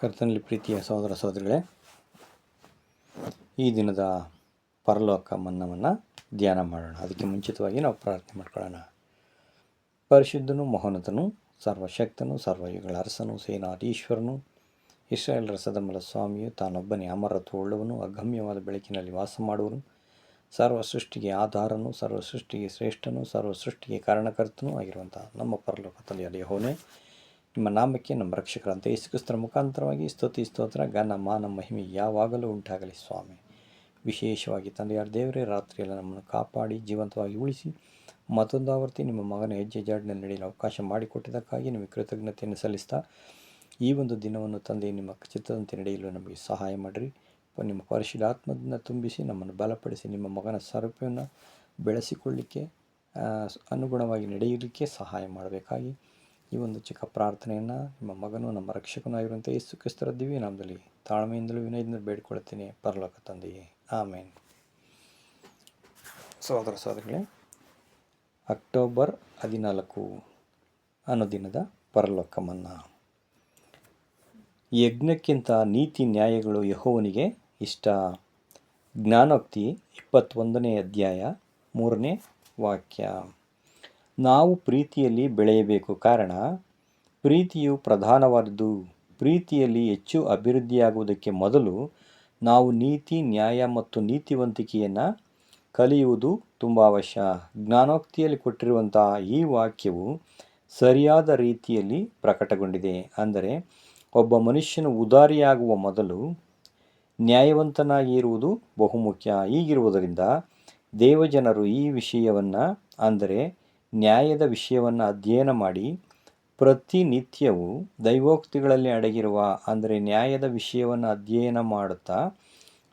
ಕರ್ತನಲ್ಲಿ ಪ್ರೀತಿಯ ಸಹೋದರ ಸಹೋದರಿಗಳೇ, ಈ ದಿನದ ಪರಲೋಕ ಮನ್ನವನ್ನು ಧ್ಯಾನ ಮಾಡೋಣ. ಅದಕ್ಕೆ ಮುಂಚಿತವಾಗಿ ನಾವು ಪ್ರಾರ್ಥನೆ ಮಾಡ್ಕೊಳ್ಳೋಣ. ಪರಿಶುದ್ಧನು ಮಹೋನ್ನತನು, ಸರ್ವಶಕ್ತನು ಸರ್ವಯುಗಳ ಅರಸನು, ಸೇನಾಧೀಶ್ವರನು, ಇಸ್ರಾಯೇಲ್ ರಸದಮಲ ಸ್ವಾಮಿಯು ತಾನೊಬ್ಬನೇ ಅಮರತ್ವವುಳ್ಳವನು, ಅಗಮ್ಯವಾದ ಬೆಳಕಿನಲ್ಲಿ ವಾಸ ಮಾಡುವನು ಸರ್ವ ಸೃಷ್ಟಿಗೆ ಆಧಾರನು ಸರ್ವ ಸೃಷ್ಟಿಗೆ ಶ್ರೇಷ್ಠನು ಸರ್ವ ಸೃಷ್ಟಿಗೆ ಕಾರಣಕರ್ತನೂ ಆಗಿರುವಂಥ ನಮ್ಮ ಪರಲೋಕ ತಲೆಯಲ್ಲಿ ಹೋನೆ ನಿಮ್ಮ ನಾಮಕ್ಕೆ, ನಮ್ಮ ರಕ್ಷಕರಂತೆ ಯೇಸುಕ್ರಿಸ್ತರ ಮುಖಾಂತರವಾಗಿ ಸ್ತುತಿ, ಸ್ತೋತ್ರ, ಘನ, ಮಾನ, ಮಹಿಮೆ ಯಾವಾಗಲೂ ಉಂಟಾಗಲಿ ಸ್ವಾಮಿ. ವಿಶೇಷವಾಗಿ ತಂದೆಯಾರ ದೇವರೇ, ರಾತ್ರಿಯೆಲ್ಲ ನಮ್ಮನ್ನು ಕಾಪಾಡಿ, ಜೀವಂತವಾಗಿ ಉಳಿಸಿ, ಮತ್ತೊಂದು ಆವರ್ತಿ ನಿಮ್ಮ ಮಗನ ಹೆಜ್ಜೆ ಜಾಡಿನ ನಡೆಯಲು ಅವಕಾಶ ಮಾಡಿಕೊಟ್ಟಿದ್ದಕ್ಕಾಗಿ ನಿಮಗೆ ಕೃತಜ್ಞತೆಯನ್ನು ಸಲ್ಲಿಸ್ತಾ, ಈ ಒಂದು ದಿನವನ್ನು ತಂದೆ ನಿಮ್ಮ ಚಿತ್ರದಂತೆ ನಡೆಯಲು ನಮಗೆ ಸಹಾಯ ಮಾಡಿರಿ. ನಿಮ್ಮ ಪರಿಶುದ್ಧಾತ್ಮದಿಂದ ತುಂಬಿಸಿ, ನಮ್ಮನ್ನು ಬಲಪಡಿಸಿ, ನಿಮ್ಮ ಮಗನ ಸ್ವರೂಪವನ್ನು ಬೆಳೆಸಿಕೊಳ್ಳಿಕ್ಕೆ ಅನುಗುಣವಾಗಿ ನಡೆಯಲಿಕ್ಕೆ ಸಹಾಯ ಮಾಡಬೇಕಾಗಿ ಈ ಒಂದು ಚಿಕ್ಕ ಪ್ರಾರ್ಥನೆಯನ್ನು ನಿಮ್ಮ ಮಗನು, ನಮ್ಮ ರಕ್ಷಕನೂ ಆಗಿರುವಂಥ ಯೇಸು ಕ್ರಿಸ್ತರ ದಿವ್ಯ ನಾಮದಲ್ಲಿ, ತಾಳ್ಮೆಯಿಂದಲೂ ವಿನಯದಿಂದ ಬೇಡ್ಕೊಳ್ತೀನಿ, ಪರಲೋಕ ತಂದೆಯೇ. ಆಮೇನ್. ಸಹೋದರ ಸಹೋದರಿಗಳೇ, ಅಕ್ಟೋಬರ್ ಹದಿನಾಲ್ಕು ಅನುದಿನದ ಪರಲೋಕ ಮನ್ನಾ. ಯಜ್ಞಕ್ಕಿಂತ ನೀತಿ ನ್ಯಾಯಗಳು ಯಹೋವನಿಗೆ ಇಷ್ಟ. ಜ್ಞಾನೋಕ್ತಿ ಇಪ್ಪತ್ತೊಂದನೇ ಅಧ್ಯಾಯ ಮೂರನೇ ವಾಕ್ಯ. ನಾವು ಪ್ರೀತಿಯಲ್ಲಿ ಬೆಳೆಯಬೇಕು. ಕಾರಣ, ಪ್ರೀತಿಯು ಪ್ರಧಾನವಾದದ್ದು. ಪ್ರೀತಿಯಲ್ಲಿ ಹೆಚ್ಚು ಅಭಿವೃದ್ಧಿಯಾಗುವುದಕ್ಕೆ ಮೊದಲು ನಾವು ನೀತಿ, ನ್ಯಾಯ ಮತ್ತು ನೀತಿವಂತಿಕೆಯನ್ನು ಕಲಿಯುವುದು ತುಂಬ ಅವಶ್ಯ. ಜ್ಞಾನೋಕ್ತಿಯಲ್ಲಿ ಕೊಟ್ಟಿರುವಂತಹ ಈ ವಾಕ್ಯವು ಸರಿಯಾದ ರೀತಿಯಲ್ಲಿ ಪ್ರಕಟಗೊಂಡಿದೆ. ಅಂದರೆ, ಒಬ್ಬ ಮನುಷ್ಯನು ಉದಾರಿಯಾಗುವ ಮೊದಲು ನ್ಯಾಯವಂತನಾಗಿ ಇರುವುದು ಬಹುಮುಖ್ಯ. ಹೀಗಿರುವುದರಿಂದ ದೇವಜನರು ಈ ವಿಷಯವನ್ನು, ಅಂದರೆ ನ್ಯಾಯದ ವಿಷಯವನ್ನು ಅಧ್ಯಯನ ಮಾಡಿ ಪ್ರತಿನಿತ್ಯವೂ ದೈವೋಕ್ತಿಗಳಲ್ಲಿ ಅಡಗಿರುವ, ಅಂದರೆ ನ್ಯಾಯದ ವಿಷಯವನ್ನು ಅಧ್ಯಯನ ಮಾಡುತ್ತಾ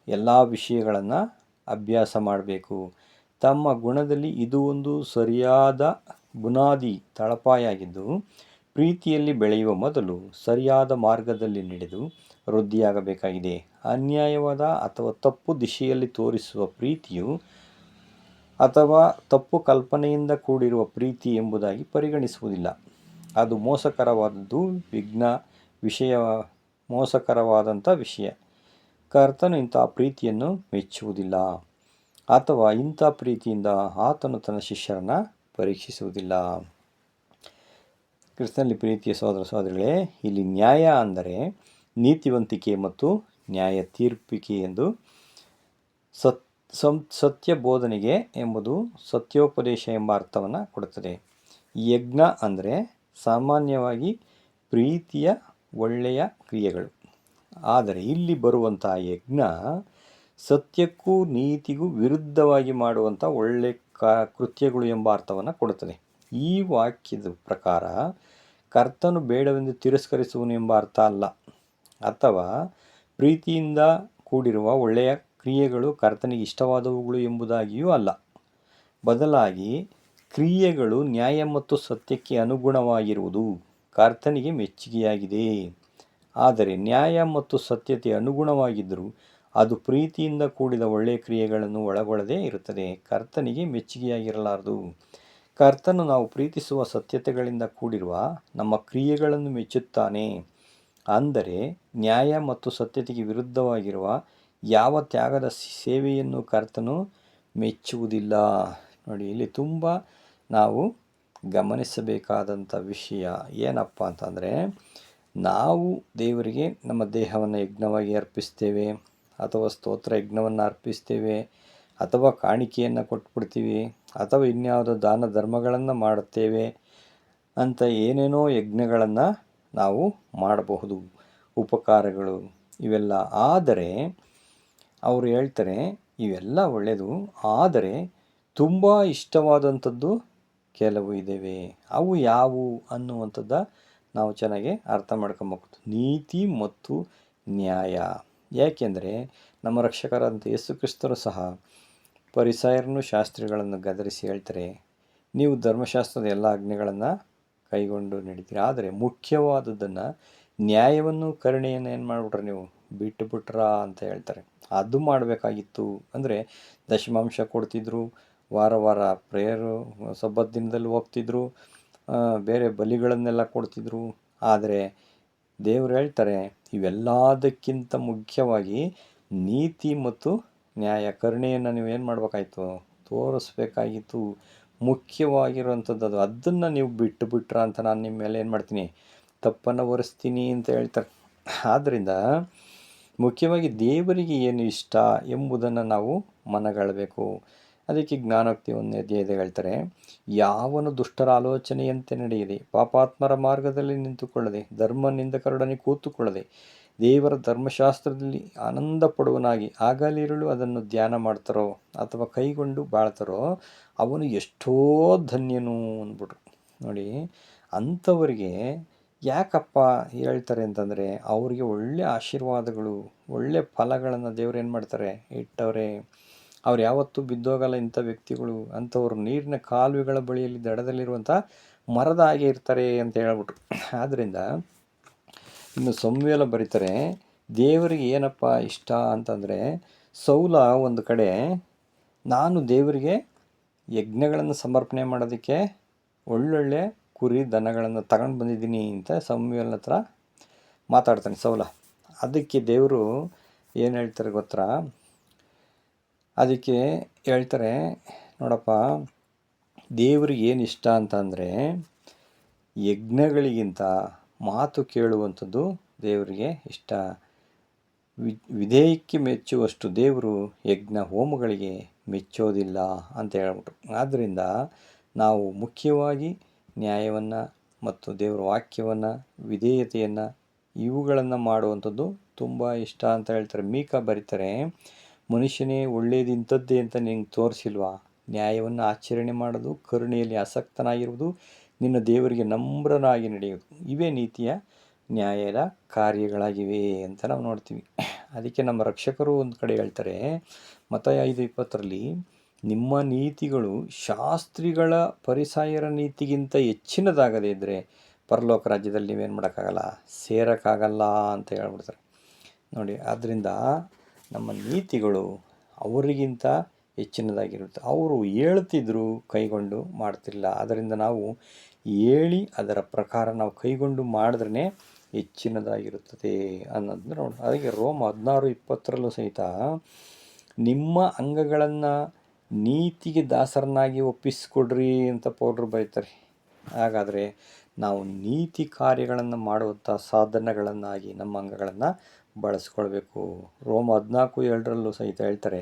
ಎಲ್ಲ ವಿಷಯಗಳನ್ನು ಅಭ್ಯಾಸ ಮಾಡಬೇಕು. ತಮ್ಮ ಗುಣದಲ್ಲಿ ಇದು ಒಂದು ಸರಿಯಾದ ಬುನಾದಿ, ತಳಪಾಯಾಗಿದ್ದು, ಪ್ರೀತಿಯಲ್ಲಿ ಬೆಳೆಯುವ ಮೊದಲು ಸರಿಯಾದ ಮಾರ್ಗದಲ್ಲಿ ನಡೆದು ವೃದ್ಧಿಯಾಗಬೇಕಾಗಿದೆ. ಅನ್ಯಾಯವಾದ ಅಥವಾ ತಪ್ಪು ದಿಶೆಯಲ್ಲಿ ತೋರಿಸುವ ಪ್ರೀತಿಯು ಅಥವಾ ತಪ್ಪು ಕಲ್ಪನೆಯಿಂದ ಕೂಡಿರುವ ಪ್ರೀತಿ ಎಂಬುದಾಗಿ ಪರಿಗಣಿಸುವುದಿಲ್ಲ. ಅದು ಮೋಸಕರವಾದದ್ದು ವಿಘ್ನ ವಿಷಯ, ಮೋಸಕರವಾದಂಥ ವಿಷಯ. ಕರ್ತನು ಇಂಥ ಪ್ರೀತಿಯನ್ನು ಮೆಚ್ಚುವುದಿಲ್ಲ. ಅಥವಾ ಇಂಥ ಪ್ರೀತಿಯಿಂದ ಆತನು ತನ್ನ ಶಿಷ್ಯರನ್ನು ಪರೀಕ್ಷಿಸುವುದಿಲ್ಲ. ಕ್ರಿಸ್ತನಲ್ಲಿ ಪ್ರೀತಿಯ ಸಹೋದರ ಸಹೋದರಿಗಳೇ, ಇಲ್ಲಿ ನ್ಯಾಯ ಅಂದರೆ ನೀತಿವಂತಿಕೆ ಮತ್ತು ನ್ಯಾಯ ತೀರ್ಪಿಕೆ ಎಂದು ಸತ್ ಸಂ, ಸತ್ಯ ಬೋಧನೆಗೆ ಎಂಬುದು ಸತ್ಯೋಪದೇಶ ಎಂಬ ಅರ್ಥವನ್ನು ಕೊಡುತ್ತದೆ. ಯಜ್ಞ ಅಂದರೆ ಸಾಮಾನ್ಯವಾಗಿ ಪ್ರೀತಿಯ ಒಳ್ಳೆಯ ಕ್ರಿಯೆಗಳು. ಆದರೆ ಇಲ್ಲಿ ಬರುವಂತಹ ಯಜ್ಞ ಸತ್ಯಕ್ಕೂ ನೀತಿಗೂ ವಿರುದ್ಧವಾಗಿ ಮಾಡುವಂಥ ಒಳ್ಳೆ ಕ, ಕೃತ್ಯಗಳು ಎಂಬ ಅರ್ಥವನ್ನು ಕೊಡುತ್ತದೆ. ಈ ವಾಕ್ಯದ ಪ್ರಕಾರ ಕರ್ತನು ಬೇಡವೆಂದು ತಿರಸ್ಕರಿಸುವನು ಎಂಬ ಅರ್ಥ ಅಲ್ಲ. ಅಥವಾ ಪ್ರೀತಿಯಿಂದ ಕೂಡಿರುವ ಒಳ್ಳೆಯ ಕ್ರಿಯೆಗಳು ಕರ್ತನಿಗೆ ಇಷ್ಟವಾದವುಗಳು ಎಂಬುದಾಗಿಯೂ ಅಲ್ಲ. ಬದಲಾಗಿ, ಕ್ರಿಯೆಗಳು ನ್ಯಾಯ ಮತ್ತು ಸತ್ಯಕ್ಕೆ ಅನುಗುಣವಾಗಿರುವುದು ಕರ್ತನಿಗೆ ಮೆಚ್ಚುಗೆಯಾಗಿದೆ. ಆದರೆ ನ್ಯಾಯ ಮತ್ತು ಸತ್ಯತೆ ಅನುಗುಣವಾಗಿದ್ದರೂ ಅದು ಪ್ರೀತಿಯಿಂದ ಕೂಡಿದ ಒಳ್ಳೆಯ ಕ್ರಿಯೆಗಳನ್ನು ಒಳಗೊಳ್ಳದೇ ಇರುತ್ತದೆ. ಕರ್ತನಿಗೆ ಮೆಚ್ಚುಗೆಯಾಗಿರಲಾರದು. ಕರ್ತನು ನಾವು ಪ್ರೀತಿಸುವ ಸತ್ಯತೆಗಳಿಂದ ಕೂಡಿರುವ ನಮ್ಮ ಕ್ರಿಯೆಗಳನ್ನು ಮೆಚ್ಚುತ್ತಾನೆ. ಅಂದರೆ ನ್ಯಾಯ ಮತ್ತು ಸತ್ಯತೆಗೆ ವಿರುದ್ಧವಾಗಿರುವ ಯಾವ ತ್ಯಾಗದ ಸೇವೆಯನ್ನು ಕರ್ತನು ಮೆಚ್ಚುವುದಿಲ್ಲ. ನೋಡಿ, ಇಲ್ಲಿ ತುಂಬ ನಾವು ಗಮನಿಸಬೇಕಾದಂಥ ವಿಷಯ ಏನಪ್ಪ ಅಂತಂದರೆ, ನಾವು ದೇವರಿಗೆ ನಮ್ಮ ದೇಹವನ್ನು ಯಜ್ಞವಾಗಿ ಅರ್ಪಿಸ್ತೇವೆ, ಅಥವಾ ಸ್ತೋತ್ರ ಯಜ್ಞವನ್ನು ಅರ್ಪಿಸ್ತೇವೆ, ಅಥವಾ ಕಾಣಿಕೆಯನ್ನು ಕೊಟ್ಬಿಡ್ತೀವಿ, ಅಥವಾ ಇನ್ಯಾವುದೋ ದಾನ ಧರ್ಮಗಳನ್ನು ಮಾಡುತ್ತೇವೆ ಅಂತ ಏನೇನೋ ಯಜ್ಞಗಳನ್ನು ನಾವು ಮಾಡಬಹುದು, ಉಪಕಾರಗಳು ಇವೆಲ್ಲ. ಆದರೆ ಅವರು ಹೇಳ್ತಾರೆ, ಇವೆಲ್ಲ ಒಳ್ಳೆಯದು ಆದರೆ ತುಂಬ ಇಷ್ಟವಾದಂಥದ್ದು ಕೆಲವು ಇದ್ದಾವೆ ಅವು ಯಾವುವು? ಅನ್ನುವಂಥದ್ದ ನಾವು ಚೆನ್ನಾಗಿ ಅರ್ಥ ಮಾಡ್ಕೊಬೇಕು ನೀತಿ ಮತ್ತು ನ್ಯಾಯ. ಯಾಕೆಂದರೆ ನಮ್ಮ ರಕ್ಷಕರಾದಂಥ ಯೇಸು ಕ್ರಿಸ್ತರು ಸಹ ಪರಿಸಾಯರನ್ನು ಶಾಸ್ತ್ರಿಗಳನ್ನು ಗದರಿಸಿ ಹೇಳ್ತಾರೆ, ನೀವು ಧರ್ಮಶಾಸ್ತ್ರದ ಎಲ್ಲ ಆಜ್ಞೆಗಳನ್ನು ಕೈಗೊಂಡು ನಡೀತೀರಿ. ಆದರೆ ಮುಖ್ಯವಾದದ್ದನ್ನು ನ್ಯಾಯವನ್ನು, ಕರುಣೆಯನ್ನು ಏನು ಮಾಡಿಬಿಟ್ರೆ ನೀವು ಬಿಟ್ಟುಬಿಟ್ರಾ ಅಂತ ಹೇಳ್ತಾರೆ. ಅದು ಮಾಡಬೇಕಾಗಿತ್ತು. ಅಂದರೆ ದಶಮಾಂಶ ಕೊಡ್ತಿದ್ರು, ವಾರ ವಾರ ಪ್ರೇಯರು ಸಬ್ಬತ್ ದಿನದಲ್ಲಿ ಹೋಗ್ತಿದ್ರು ಬೇರೆ ಬಲಿಗಳನ್ನೆಲ್ಲ ಕೊಡ್ತಿದ್ರು. ಆದರೆ ದೇವ್ರು ಹೇಳ್ತಾರೆ, ಇವೆಲ್ಲದಕ್ಕಿಂತ ಮುಖ್ಯವಾಗಿ ನೀತಿ ಮತ್ತು ನ್ಯಾಯ, ಕರುಣೆಯನ್ನು ನೀವು ಏನು ಮಾಡಬೇಕಾಯ್ತು? ತೋರಿಸ್ಬೇಕಾಗಿತ್ತು. ಮುಖ್ಯವಾಗಿರುವಂಥದ್ದು ಅದು. ಅದನ್ನು ನೀವು ಬಿಟ್ಟು ಬಿಟ್ರ ಅಂತ ನಾನು ನಿಮ್ಮ ಮೇಲೆ ಏನು ಮಾಡ್ತೀನಿ? ತಪ್ಪನ್ನು ಒರೆಸ್ತೀನಿ ಅಂತ ಹೇಳ್ತಾರೆ. ಆದ್ದರಿಂದ ಮುಖ್ಯವಾಗಿ ದೇವರಿಗೆ ಏನು ಇಷ್ಟ ಎಂಬುದನ್ನು ನಾವು ಮನಗಾಳಬೇಕು. ಅದಕ್ಕೆ ಜ್ಞಾನೋಕ್ತಿ ಒಂದೇ ಅಧ್ಯಾಯದ ಹೇಳ್ತಾರೆ, ಯಾವನು ದುಷ್ಟರ ಆಲೋಚನೆಯಂತೆ ನಡೆಯಿರಿ ಪಾಪಾತ್ಮರ ಮಾರ್ಗದಲ್ಲಿ ನಿಂತುಕೊಳ್ಳದೆ ಧರ್ಮ ನಿಂದಕರೊಡನೆ ಕೂತುಕೊಳ್ಳದೆ, ದೇವರ ಧರ್ಮಶಾಸ್ತ್ರದಲ್ಲಿ ಆನಂದ ಪಡುವನಾಗಿ ಆಗಲಿರಲು ಅದನ್ನು ಧ್ಯಾನ ಮಾಡ್ತಾರೋ ಅಥವಾ ಕೈಗೊಂಡು ಬಾಳ್ತಾರೋ, ಅವನು ಎಷ್ಟೋ ಧನ್ಯನು ಅಂದ್ಬಿಟ್ರು. ನೋಡಿ, ಅಂಥವರಿಗೆ ಯಾಕಪ್ಪ ಹೇಳ್ತಾರೆ ಅಂತಂದರೆ, ಅವರಿಗೆ ಒಳ್ಳೆ ಆಶೀರ್ವಾದಗಳು, ಒಳ್ಳೆ ಫಲಗಳನ್ನು ದೇವ್ರು ಏನು ಮಾಡ್ತಾರೆ? ಇಟ್ಟವ್ರೆ, ಅವ್ರು ಯಾವತ್ತೂ ಬಿದ್ದೋಗಲ್ಲ ಇಂಥ ವ್ಯಕ್ತಿಗಳು. ಅಂಥವ್ರು ನೀರಿನ ಕಾಲುವೆಗಳ ಬಳಿಯಲ್ಲಿ ದಡದಲ್ಲಿರುವಂಥ ಮರದ ಹಾಗೆ ಇರ್ತಾರೆ ಅಂತ ಹೇಳ್ಬಿಟ್ರು. ಆದ್ದರಿಂದ ಇನ್ನು ಸಂವೇಲ ಬರೀತಾರೆ, ದೇವರಿಗೆ ಏನಪ್ಪ ಇಷ್ಟ ಅಂತಂದರೆ, ಸೌಲ ಒಂದು ಕಡೆ, ನಾನು ದೇವರಿಗೆ ಯಜ್ಞಗಳನ್ನು ಸಮರ್ಪಣೆ ಮಾಡೋದಕ್ಕೆ ಒಳ್ಳೊಳ್ಳೆ ಕುರಿ ದನಗಳನ್ನು ತಗೊಂಡು ಬಂದಿದ್ದೀನಿ ಅಂತ ಸಂವೇಲನ ಹತ್ರ ಮಾತಾಡ್ತಾನೆ ಸೌಲ. ಅದಕ್ಕೆ ದೇವರು ಏನು ಹೇಳ್ತಾರೆ ಗೊತ್ತಾ? ಅದಕ್ಕೆ ಹೇಳ್ತಾರೆ, ನೋಡಪ್ಪ, ದೇವ್ರಿಗೆ ಏನು ಇಷ್ಟ ಅಂತಂದರೆ ಯಜ್ಞಗಳಿಗಿಂತ ಮಾತು ಕೇಳುವಂಥದ್ದು ದೇವರಿಗೆ ಇಷ್ಟ. ವಿ, ವಿಧೇಯಕ್ಕೆ ಮೆಚ್ಚುವಷ್ಟು ದೇವರು ಯಜ್ಞ ಹೋಮಗಳಿಗೆ ಮೆಚ್ಚೋದಿಲ್ಲ ಅಂತ ಹೇಳ್ಬಿಟ್ರು. ಆದ್ದರಿಂದ ನಾವು ಮುಖ್ಯವಾಗಿ ನ್ಯಾಯವನ್ನು ಮತ್ತು ದೇವರ ವಾಕ್ಯವನ್ನು, ವಿಧೇಯತೆಯನ್ನು ಇವುಗಳನ್ನು ಮಾಡುವಂಥದ್ದು ತುಂಬ ಇಷ್ಟ ಅಂತ ಹೇಳ್ತಾರೆ. ಮೀಕ ಬರೀತಾರೆ, ಮನುಷ್ಯನೇ ಒಳ್ಳೆಯದಿಂಥದ್ದೇ ಅಂತ ನಿಂಗೆ ತೋರಿಸಿಲ್ವಾ? ನ್ಯಾಯವನ್ನು ಆಚರಣೆ ಮಾಡೋದು, ಕರುಣೆಯಲ್ಲಿ ಆಸಕ್ತನಾಗಿರುವುದು ನಿನ್ನ ದೇವರಿಗೆ ನಮ್ರನಾಗಿ ನಡೆಯುವುದು ಇವೇ ನೀತಿಯ ನ್ಯಾಯದ ಕಾರ್ಯಗಳಾಗಿವೆ ಅಂತ ನಾವು ನೋಡ್ತೀವಿ. ಅದಕ್ಕೆ ನಮ್ಮ ರಕ್ಷಕರು ಒಂದು ಕಡೆ ಹೇಳ್ತಾರೆ ಮತ ಐದು ಇಪ್ಪತ್ತರಲ್ಲಿ ನಿಮ್ಮ ನೀತಿಗಳು ಶಾಸ್ತ್ರಿಗಳ ಪರಿಸಾಯರ ನೀತಿಗಿಂತ ಹೆಚ್ಚಿನದಾಗದೇ ಇದ್ದರೆ ಪರಲೋಕ ರಾಜ್ಯದಲ್ಲಿ ನೀವೇನು ಮಾಡೋಕ್ಕಾಗಲ್ಲ? ಸೇರೋಕ್ಕಾಗಲ್ಲ ಅಂತ ಹೇಳ್ಬಿಡ್ತಾರೆ. ನೋಡಿ ಆದ್ದರಿಂದ ನಮ್ಮ ನೀತಿಗಳು ಅವರಿಗಿಂತ ಹೆಚ್ಚಿನದಾಗಿರುತ್ತೆ. ಅವರು ಹೇಳ್ತಿದ್ರು ಕೈಗೊಂಡು ಮಾಡ್ತಿಲ್ಲ ಅದರಿಂದ ನಾವು ಹೇಳಿ ಅದರ ಪ್ರಕಾರ ನಾವು ಕೈಗೊಂಡು ಮಾಡಿದ್ರೇ ಹೆಚ್ಚಿನದಾಗಿರುತ್ತದೆ ಅನ್ನೋದನ್ನ ನೋಡಿ ಅದಕ್ಕೆ ರೋಮ್ ಹದಿನಾರು ಇಪ್ಪತ್ತರಲ್ಲೂ ಸಹಿತ ನಿಮ್ಮ ಅಂಗಗಳನ್ನು ನೀತಿಗೆ ದಾಸರನ್ನಾಗಿ ಒಪ್ಪಿಸಿಕೊಡ್ರಿ ಅಂತ ಪೌಡ್ರು ಬರೀತಾರೆ. ಹಾಗಾದರೆ ನಾವು ನೀತಿ ಕಾರ್ಯಗಳನ್ನು ಮಾಡುವಂಥ ಸಾಧನಗಳನ್ನಾಗಿ, ನಮ್ಮ ಅಂಗಗಳನ್ನು ಬಳಸ್ಕೊಳ್ಬೇಕು. ರೋಮ್ ಹದಿನಾಲ್ಕು ಎರಡರಲ್ಲೂ ಸಹಿತ ಹೇಳ್ತಾರೆ,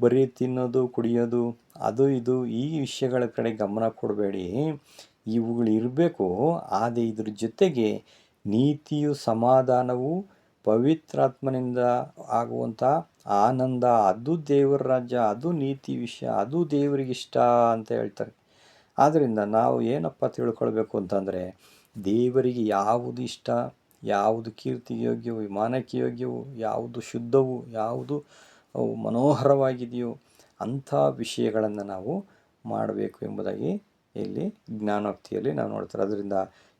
ಬರೀ ತಿನ್ನೋದು, ಕುಡಿಯೋದು, ಅದು ಇದು, ಈ ವಿಷಯಗಳ ಕಡೆ ಗಮನ ಕೊಡಬೇಡಿ. ಇವುಗಳು ಇರಬೇಕು ಆದರೆ ಇದ್ರ ಜೊತೆಗೆ ನೀತಿಯು ಸಮಾಧಾನವು ಪವಿತ್ರಾತ್ಮನಿಂದ ಆಗುವಂಥ ಆನಂದ, ಅದು ದೇವರ ರಾಜ್ಯ, ಅದು ನೀತಿ ವಿಷಯ, ಅದು ದೇವರಿಗಿಷ್ಟ ಅಂತ ಹೇಳ್ತಾರೆ. ಆದ್ದರಿಂದ ನಾವು ಏನಪ್ಪ ತಿಳ್ಕೊಳ್ಬೇಕು ಅಂತಂದರೆ, ದೇವರಿಗೆ ಯಾವುದು ಇಷ್ಟ, ಯಾವುದು ಕೀರ್ತಿ ಯೋಗ್ಯವು ವಿಮಾನಕ್ಕೆ ಯೋಗ್ಯವು, ಯಾವುದು ಶುದ್ಧವು, ಯಾವುದು ಮನೋಹರವಾಗಿದೆಯೋ ಅಂಥ ವಿಷಯಗಳನ್ನು ನಾವು ಮಾಡಬೇಕು ಎಂಬುದಾಗಿ ಇಲ್ಲಿ ಜ್ಞಾನೋಕ್ತಿಯಲ್ಲಿ ನಾವು ನೋಡ್ತಾರೆ. ಅದರಿಂದ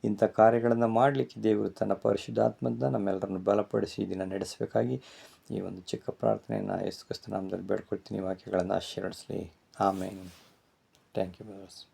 ಇಂಥ ಕಾರ್ಯಗಳನ್ನು ಮಾಡಲಿಕ್ಕೆ ದೇವರು ತನ್ನ ಪರಿಶುದ್ಧಾತ್ಮದ ನಮ್ಮೆಲ್ಲರನ್ನು ಬಲಪಡಿಸಿ ದಿನ ನಡೆಸಬೇಕಾಗಿ ಈ ಒಂದು ಚಿಕ್ಕ ಪ್ರಾರ್ಥನೆಯನ್ನು ಯೇಸು ನಾಮದಲ್ಲಿ ಬೇಡ್ಕೊಳ್ತೀನಿ. ವಾಕ್ಯಗಳನ್ನು ಆಶೀರ್ವಡಿಸಲಿ ಆಮೇಲೆ ಥ್ಯಾಂಕ್ ಯು ಬ್ರದರ್ಸ್